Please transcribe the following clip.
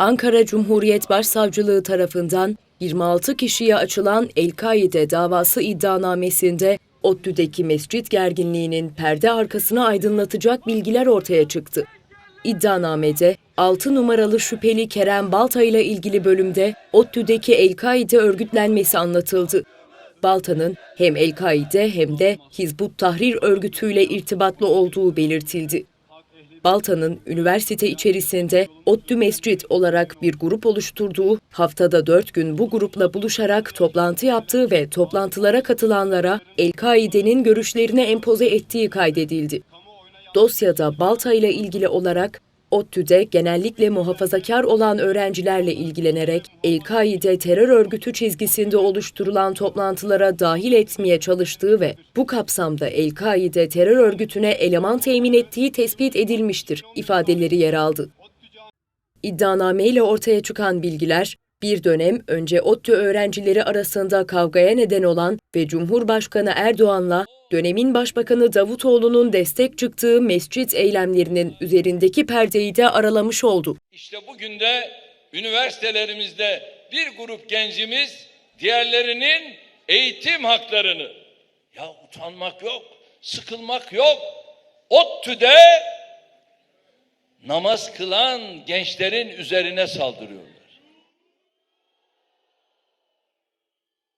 Ankara Cumhuriyet Başsavcılığı tarafından 26 kişiye açılan El-Kaide davası iddianamesinde ODTÜ'deki mescit gerginliğinin perde arkasını aydınlatacak bilgiler ortaya çıktı. İddianamede 6 numaralı şüpheli Kerem Balta ile ilgili bölümde ODTÜ'deki El-Kaide örgütlenmesi anlatıldı. Balta'nın hem El-Kaide hem de Hizbut Tahrir örgütüyle irtibatlı olduğu belirtildi. Balta'nın üniversite içerisinde ODTÜ Mescit olarak bir grup oluşturduğu, haftada dört gün bu grupla buluşarak toplantı yaptığı ve toplantılara katılanlara El-Kaide'nin görüşlerini empoze ettiği kaydedildi. Dosyada Balta ile ilgili olarak ODTÜ'de genellikle muhafazakar olan öğrencilerle ilgilenerek El-Kaide terör örgütü çizgisinde oluşturulan toplantılara dahil etmeye çalıştığı ve bu kapsamda El-Kaide terör örgütüne eleman temin ettiği tespit edilmiştir ifadeleri yer aldı. İddianame ile ortaya çıkan bilgiler, bir dönem önce ODTÜ öğrencileri arasında kavgaya neden olan ve Cumhurbaşkanı Erdoğan'la dönemin Başbakanı Davutoğlu'nun destek çıktığı mescit eylemlerinin üzerindeki perdeyi de aralamış oldu. İşte bugün de üniversitelerimizde bir grup gencimiz diğerlerinin eğitim haklarını ya utanmak yok, sıkılmak yok. ODTÜ'de namaz kılan gençlerin üzerine saldırıyorlar.